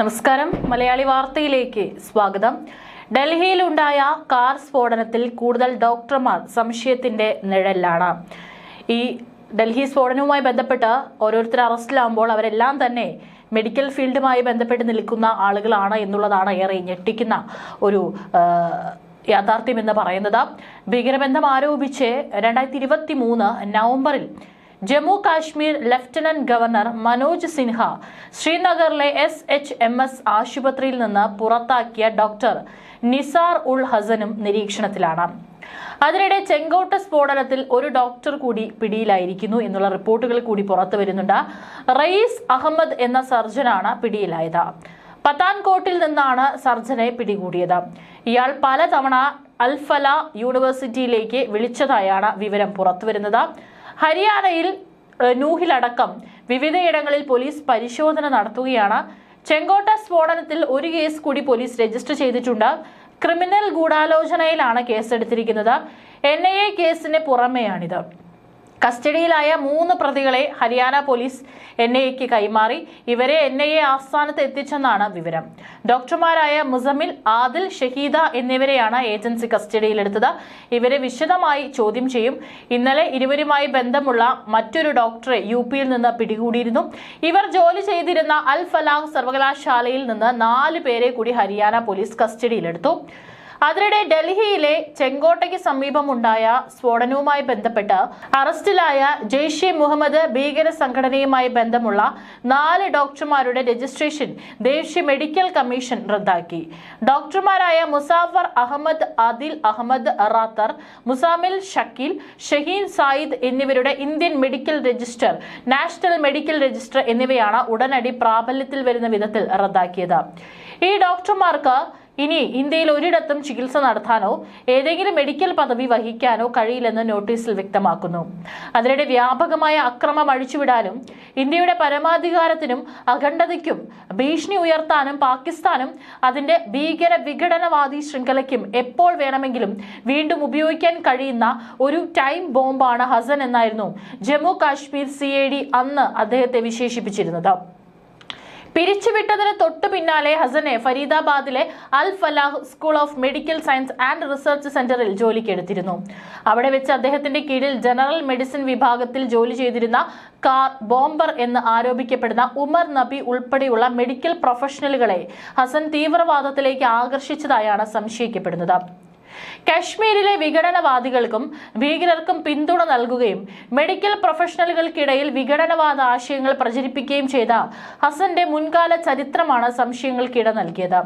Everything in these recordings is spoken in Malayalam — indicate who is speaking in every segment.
Speaker 1: നമസ്കാരം. മലയാളി വാർത്തയിലേക്ക് സ്വാഗതം. ഡൽഹിയിലുണ്ടായ കാർ സ്ഫോടനത്തിൽ കൂടുതൽ ഡോക്ടർമാർ സംശയത്തിന്റെ നിഴലിലാണ്. ഈ ഡൽഹി സ്ഫോടനവുമായി ബന്ധപ്പെട്ട് ഓരോരുത്തർ അറസ്റ്റിലാകുമ്പോൾ അവരെല്ലാം തന്നെ മെഡിക്കൽ ഫീൽഡുമായി ബന്ധപ്പെട്ട് നിൽക്കുന്ന ആളുകളാണ് എന്നുള്ളതാണ് ഏറെ ഞെട്ടിക്കുന്ന ഒരു യാഥാർത്ഥ്യമെന്ന് പറയുന്നത്. ഭീകരബന്ധം ആരോപിച്ച് രണ്ടായിരത്തി ഇരുപത്തി മൂന്ന് നവംബറിൽ ജമ്മു കാശ്മീർ ലഫ്റ്റനന്റ് ഗവർണർ മനോജ് സിൻഹ ശ്രീനഗറിലെ എസ് എച്ച് എം എസ് ആശുപത്രിയിൽ നിന്ന് പുറത്താക്കിയ ഡോക്ടർ നിസാർ ഉൾ ഹസനും നിരീക്ഷണത്തിലാണ്. അതിനിടെ ചെങ്കോട്ട സ്ഫോടനത്തിൽ ഒരു ഡോക്ടർ കൂടി പിടിയിലായിരിക്കുന്നു എന്നുള്ള റിപ്പോർട്ടുകൾ കൂടി പുറത്തു വരുന്നുണ്ട്. റയീസ് അഹമ്മദ് എന്ന സർജനാണ് പിടിയിലായത്. പത്താൻകോട്ടിൽ നിന്നാണ് സർജനെ പിടികൂടിയത്. ഇയാൾ പലതവണ അൽഫല യൂണിവേഴ്സിറ്റിയിലേക്ക് വിളിച്ചതായാണ് വിവരം പുറത്തുവരുന്നത് ഹരിയാനയിൽ നൂഹിലടക്കം വിവിധയിടങ്ങളിൽ പോലീസ് പരിശോധന നടത്തുകയാണ്. ചെങ്കോട്ട സ്ഫോടനത്തിൽ ഒരു കേസ് കൂടി പോലീസ് രജിസ്റ്റർ ചെയ്തിട്ടുണ്ട്. ക്രിമിനൽ ഗൂഢാലോചനയിലാണ് കേസെടുത്തിരിക്കുന്നത്. എൻ ഐ എ കേസിന് പുറമെയാണിത്. കസ്റ്റഡിയിലായ മൂന്ന് പ്രതികളെ ഹരിയാന പോലീസ് എൻ ഐ എക്ക് കൈമാറി. ഇവരെ എൻ ഐ എ ആസ്ഥാനത്ത് എത്തിച്ചെന്നാണ് വിവരം. ഡോക്ടർമാരായ മുസമിൽ ആദിൽ ഷഹീദ എന്നിവരെയാണ് ഏജൻസി കസ്റ്റഡിയിലെടുത്തത്. ഇവരെ വിശദമായി ചോദ്യം ചെയ്യും. ഇന്നലെ ഇരുവരുമായി ബന്ധമുള്ള മറ്റൊരു ഡോക്ടറെ യു പിയിൽ നിന്ന് പിടികൂടിയിരുന്നു. ഇവർ ജോലി ചെയ്തിരുന്ന അൽ ഫലാഹ് സർവകലാശാലയിൽ നിന്ന് നാല് പേരെ കൂടി ഹരിയാന പോലീസ് കസ്റ്റഡിയിലെടുത്തു. അതിനിടെ ഡൽഹിയിലെ ചെങ്കോട്ടയ്ക്ക് സമീപമുണ്ടായ സ്ഫോടനവുമായി ബന്ധപ്പെട്ട് അറസ്റ്റിലായ ജെയ്ഷെ മുഹമ്മദ് ഭീകര സംഘടനയുമായി ബന്ധമുള്ള നാല് ഡോക്ടർമാരുടെ രജിസ്ട്രേഷൻ ദേശീയ മെഡിക്കൽ കമ്മീഷൻ റദ്ദാക്കി. ഡോക്ടർമാരായ മുസാഫർ അഹമ്മദ് ആദിൽ അഹമ്മദ് റാത്തർ മുസാമിൽ ഷക്കീൽ ഷഹീൻ സായിദ് എന്നിവരുടെ Indian medical register national medical register എന്നിവയാണ് ഉടനടി പ്രാബല്യത്തിൽ വരുന്ന വിധത്തിൽ റദ്ദാക്കിയത്. ഈ ഡോക്ടർമാർക്ക് ഇനി ഇന്ത്യയിൽ ഒരിടത്തും ചികിത്സ നടത്താനോ ഏതെങ്കിലും മെഡിക്കൽ പദവി വഹിക്കാനോ കഴിയില്ലെന്ന് നോട്ടീസിൽ വ്യക്തമാക്കുന്നു. അതിനിടെ വ്യാപകമായ അക്രമം അഴിച്ചുവിടാനും ഇന്ത്യയുടെ പരമാധികാരത്തിനും അഖണ്ഡതയ്ക്കും ഭീഷണി ഉയർത്താനും പാകിസ്ഥാനും അതിന്റെ ഭീകര വിഘടനവാദി ശൃംഖലയ്ക്കും എപ്പോൾ വേണമെങ്കിലും വീണ്ടും ഉപയോഗിക്കാൻ കഴിയുന്ന ഒരു ടൈം ബോംബാണ് ഹസൻ എന്നായിരുന്നു ജമ്മു കാശ്മീർ സി അന്ന് അദ്ദേഹത്തെ വിശേഷിപ്പിച്ചിരുന്നത്. പിരിച്ചുവിട്ടതിന് തൊട്ടു പിന്നാലെ ഹസനെ ഫരീദാബാദിലെ Al Falah school of medical science and research സെന്ററിൽ ജോലിക്കെടുത്തിരുന്നു അവിടെ വെച്ച് അദ്ദേഹത്തിന്റെ കീഴിൽ ജനറൽ മെഡിസിൻ വിഭാഗത്തിൽ ജോലി ചെയ്തിരുന്ന കാർ ബോംബർ എന്ന് ആരോപിക്കപ്പെടുന്ന ഉമർ നബി ഉൾപ്പെടെയുള്ള മെഡിക്കൽ പ്രൊഫഷണലുകളെ ഹസൻ തീവ്രവാദത്തിലേക്ക് ആകർഷിച്ചതായാണ് സംശയിക്കപ്പെടുന്നത്. കാശ്മീരിലെ വിഘടനവാദികൾക്കും ഭീകരർക്കും പിന്തുണ നൽകുകയും മെഡിക്കൽ പ്രൊഫഷണലുകൾക്കിടയിൽ വിഘടനവാദ ആശയങ്ങൾ പ്രചരിപ്പിക്കുകയും ചെയ്ത ഹസന്റെ മുൻകാല ചരിത്രമാണ് സംശയങ്ങൾക്കിട നൽകിയത്.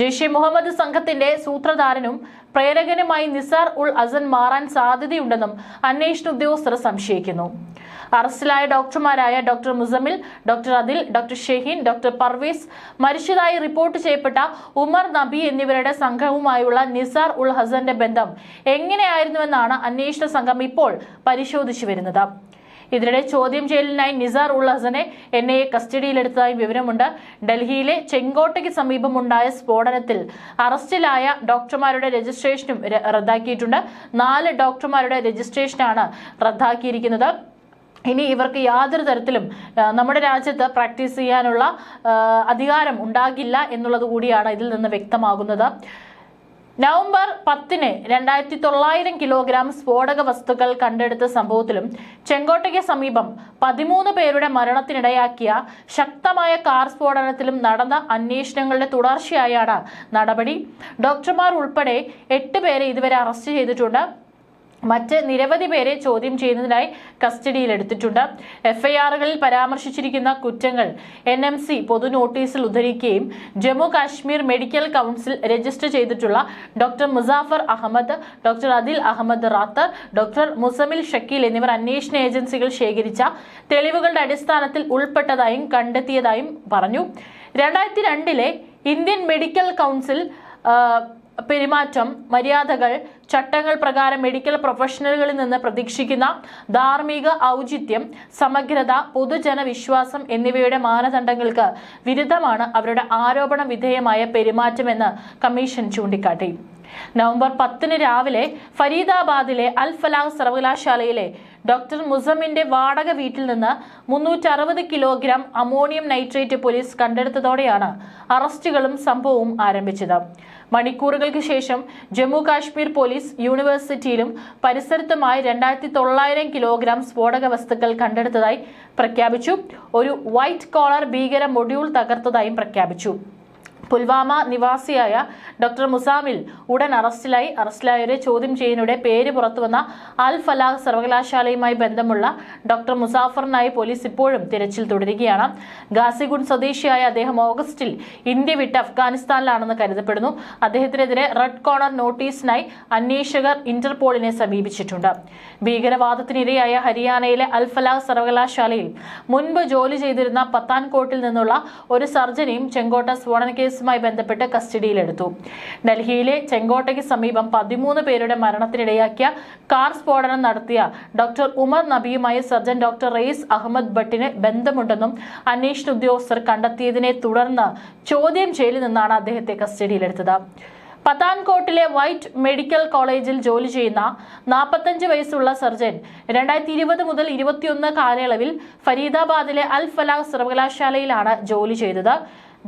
Speaker 1: ജെയ്ഷെ മുഹമ്മദ് സംഘത്തിന്റെ സൂത്രധാരനും പ്രേരകനുമായി നിസാർ ഉൾ അസൻ മാറാൻ സാധ്യതയുണ്ടെന്നും അന്വേഷണ ഉദ്യോഗസ്ഥർ സംശയിക്കുന്നു. അറസ്റ്റിലായ ഡോക്ടർമാരായ doctor Muzammil doctor Adil doctor Shaheen doctor Parvez മരിച്ചതായി റിപ്പോർട്ട് ചെയ്യപ്പെട്ട ഉമർ നബി എന്നിവരുടെ സംഘവുമായുള്ള നിസാർ ഉൾ ഹസന്റെ ബന്ധം എങ്ങനെയായിരുന്നുവെന്നാണ് അന്വേഷണ സംഘം ഇപ്പോൾ പരിശോധിച്ചു വരുന്നത്. ഇതിനിടെ ചോദ്യം ചെയ്യലിനായി നിസാർ ഉൾ ഹസനെ എൻ ഐ എ കസ്റ്റഡിയിലെടുത്തതായി വിവരമുണ്ട്. ഡൽഹിയിലെ ചെങ്കോട്ടയ്ക്ക് സമീപമുണ്ടായ സ്ഫോടനത്തിൽ അറസ്റ്റിലായ ഡോക്ടർമാരുടെ രജിസ്ട്രേഷനും റദ്ദാക്കിയിട്ടുണ്ട്. നാല് ഡോക്ടർമാരുടെ രജിസ്ട്രേഷനാണ് റദ്ദാക്കിയിരിക്കുന്നത്. ഇനി ഇവർക്ക് യാതൊരു തരത്തിലും നമ്മുടെ രാജ്യത്ത് പ്രാക്ടീസ് ചെയ്യാനുള്ള അധികാരം ഉണ്ടാകില്ല എന്നുള്ളത് കൂടിയാണ് ഇതിൽ നിന്ന് വ്യക്തമാകുന്നത്. നവംബർ പത്തിന് രണ്ടായിരത്തി തൊള്ളായിരം കിലോഗ്രാം സ്ഫോടക വസ്തുക്കൾ കണ്ടെടുത്ത സംഭവത്തിലും ചെങ്കോട്ടയ്ക്ക് സമീപം പതിമൂന്ന് പേരുടെ മരണത്തിനിടയാക്കിയ ശക്തമായ കാർ സ്ഫോടനത്തിലും നടന്ന അന്വേഷണങ്ങളുടെ തുടർച്ചയായാണ് നടപടി. ഡോക്ടർമാർ ഉൾപ്പെടെ എട്ട് പേരെ ഇതുവരെ അറസ്റ്റ് ചെയ്തിട്ടുണ്ട്. മറ്റ് നിരവധി പേരെ ചോദ്യം ചെയ്യുന്നതിനായി കസ്റ്റഡിയിലെടുത്തിട്ടുണ്ട്. എഫ്ഐആറുകളിൽ പരാമർശിച്ചിരിക്കുന്ന കുറ്റങ്ങൾ എൻ എം സി പൊതു നോട്ടീസിൽ ഉദ്ധരിക്കുകയും Jammu Kashmir medical council register ചെയ്തിട്ടുള്ള doctor Muzaffar Ahmad doctor Adil Ahmad Rather doctor Muzammil Shakeel എന്നിവർ അന്വേഷണ ഏജൻസികൾ ശേഖരിച്ച തെളിവുകളുടെ അടിസ്ഥാനത്തിൽ ഉൾപ്പെട്ടതായും കണ്ടെത്തിയതായും പറഞ്ഞു. രണ്ടായിരത്തി രണ്ടിലെ ഇന്ത്യൻ മെഡിക്കൽ കൗൺസിൽ പെരുമാറ്റം മര്യാദകൾ ചട്ടങ്ങൾ പ്രകാരം മെഡിക്കൽ പ്രൊഫഷണലുകളിൽ നിന്ന് പ്രതീക്ഷിക്കുന്ന ധാർമ്മിക ഔചിത്യം സമഗ്രത പൊതുജനവിശ്വാസം എന്നിവയുടെ മാനദണ്ഡങ്ങൾക്ക് വിരുദ്ധമാണ് അവരുടെ ആരോപണ വിധേയമായ പെരുമാറ്റമെന്ന് കമ്മീഷൻ ചൂണ്ടിക്കാട്ടി. നവംബർ പത്തിന് രാവിലെ ഫരീദാബാദിലെ അൽ ഫലാഹ് സർവകലാശാലയിലെ ഡോക്ടർ മുസമിന്റെ വാടക വീട്ടിൽ നിന്ന് മുന്നൂറ്റി അറുപത് കിലോഗ്രാം അമോണിയം നൈട്രേറ്റ് പോലീസ് കണ്ടെടുത്തതോടെയാണ് അറസ്റ്റുകളും സംഭവവും ആരംഭിച്ചത്. മണിക്കൂറുകൾക്ക് ശേഷം ജമ്മു കാശ്മീർ പോലീസ് യൂണിവേഴ്സിറ്റിയിലും പരിസരത്തുമായി രണ്ടായിരത്തി തൊള്ളായിരം കിലോഗ്രാം സ്ഫോടക വസ്തുക്കൾ കണ്ടെടുത്തതായി പ്രഖ്യാപിച്ചു. ഒരു വൈറ്റ് കോളർ ഭീകര മൊഡ്യൂൾ തകർത്തതായും പ്രഖ്യാപിച്ചു. പുൽവാമ നിവാസിയായ ഡോക്ടർ മുസാമിൽ ഉടൻ അറസ്റ്റിലായി. അറസ്റ്റിലായവരെ ചോദ്യം ചെയ്യുന്നതിടെ പേര് പുറത്തുവന്ന അൽ ഫലാഹ് സർവകലാശാലയുമായി ബന്ധമുള്ള ഡോക്ടർ മുസാഫറിനായി പോലീസ് ഇപ്പോഴും തിരച്ചിൽ തുടരുകയാണ്. ഗാസിഗുഡ് സ്വദേശിയായ അദ്ദേഹം ഓഗസ്റ്റിൽ ഇന്ത്യ വിട്ട് അഫ്ഗാനിസ്ഥാനിലാണെന്ന് കരുതപ്പെടുന്നു. അദ്ദേഹത്തിനെതിരെ റെഡ് കോർണർ നോട്ടീസിനായി അന്വേഷകർ ഇന്റർപോളിനെ സമീപിച്ചിട്ടുണ്ട്. ഭീകരവാദത്തിനിരയായ ഹരിയാനയിലെ അൽ ഫലാഹ് സർവകലാശാലയിൽ മുൻപ് ജോലി ചെയ്തിരുന്ന പത്താൻകോട്ടിൽ നിന്നുള്ള ഒരു സർജനെയും ചെങ്കോട്ട സ്ഫോടന കേസുമായി ബന്ധപ്പെട്ട് കസ്റ്റഡിയിലെടുത്തു. ഡൽഹിയിലെ ചെങ്കോട്ടയ്ക്ക് സമീപം പതിമൂന്ന് പേരുടെ മരണത്തിനിടയാക്കിയ കാർ സ്ഫോടനം നടത്തിയ ഡോക്ടർ ഉമർ നബിയുമായി സർജൻ ഡോക്ടർ റെയ്സ് അഹമ്മദ് ഭട്ടിന് ബന്ധമുണ്ടെന്നും അന്വേഷണ ഉദ്യോഗസ്ഥർ കണ്ടെത്തിയതിനെ തുടർന്ന് ചോദ്യം ചെയ്യലിൽ നിന്നാണ് അദ്ദേഹത്തെ കസ്റ്റഡിയിലെടുത്തത്. പത്താൻകോട്ടിലെ വൈറ്റ് മെഡിക്കൽ കോളേജിൽ ജോലി ചെയ്യുന്ന നാൽപ്പത്തഞ്ച് വയസ്സുള്ള സർജൻ രണ്ടായിരത്തി ഇരുപത് മുതൽ ഇരുപത്തിയൊന്ന് കാലയളവിൽ ഫരീദാബാദിലെ അൽ ഫലാഹ് സർവകലാശാലയിലാണ് ജോലി ചെയ്തത്.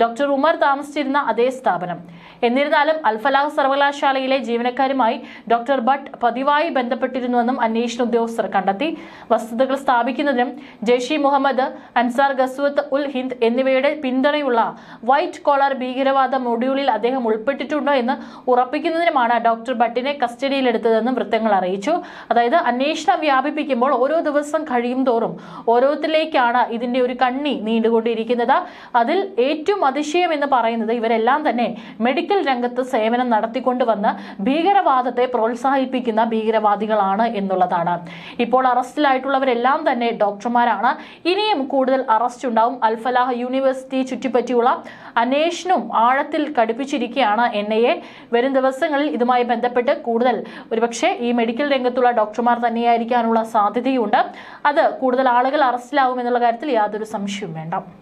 Speaker 1: ഡോക്ടർ ഉമർ താമസിച്ചിരുന്ന അതേ സ്ഥാപനം. എന്നിരുന്നാലും അൽഫലാഹ് സർവകലാശാലയിലെ ജീവനക്കാരുമായി ഡോക്ടർ ഭട്ട് പതിവായി ബന്ധപ്പെട്ടിരുന്നുവെന്നും അന്വേഷണ ഉദ്യോഗസ്ഥർ കണ്ടെത്തി. വസ്തുതകൾ സ്ഥാപിക്കുന്നതിനും ജെയ്ഷി മുഹമ്മദ് അൻസാർ ഗസ്വത്ത് ഉൽ ഹിന്ദ് എന്നിവയുടെ പിന്തുണയുള്ള വൈറ്റ് കോളർ ഭീകരവാദ മൊഡ്യൂളിൽ അദ്ദേഹം ഉൾപ്പെട്ടിട്ടുണ്ടോ എന്ന് ഉറപ്പിക്കുന്നതിനുമാണ് ഡോക്ടർ ഭട്ടിനെ കസ്റ്റഡിയിലെടുത്തതെന്നും വൃത്തങ്ങൾ അറിയിച്ചു. അതായത് അന്വേഷണം വ്യാപിപ്പിക്കുമ്പോൾ ഓരോ ദിവസം കഴിയും തോറും ഓരോത്തിലേക്കാണ് ഇതിന്റെ ഒരു കണ്ണി നീണ്ടുകൊണ്ടിരിക്കുന്നത്. അതിൽ ഏറ്റവും അതിശയം എന്ന് പറയുന്നത് ഇവരെല്ലാം തന്നെ മെഡിക്കൽ രംഗത്ത് സേവനം നടത്തിക്കൊണ്ടുവന്ന് ഭീകരവാദത്തെ പ്രോത്സാഹിപ്പിക്കുന്ന ഭീകരവാദികളാണ് എന്നുള്ളതാണ്. ഇപ്പോൾ അറസ്റ്റിലായിട്ടുള്ളവരെല്ലാം തന്നെ ഡോക്ടർമാരാണ്. ഇനിയും കൂടുതൽ അറസ്റ്റ് ഉണ്ടാവും. അൽഫലാഹ് യൂണിവേഴ്സിറ്റി ചുറ്റിപ്പറ്റിയുള്ള അന്വേഷണവും ആഴത്തിൽ കടുപ്പിച്ചിരിക്കുകയാണ് എൻ ഐ എ. വരും ദിവസങ്ങളിൽ ഇതുമായി ബന്ധപ്പെട്ട് കൂടുതൽ ഒരുപക്ഷെ ഈ മെഡിക്കൽ രംഗത്തുള്ള ഡോക്ടർമാർ തന്നെയായിരിക്കാനുള്ള സാധ്യതയുണ്ട്. അത് കൂടുതൽ ആളുകൾ അറസ്റ്റിലാവും എന്നുള്ള കാര്യത്തിൽ യാതൊരു സംശയവും വേണ്ട.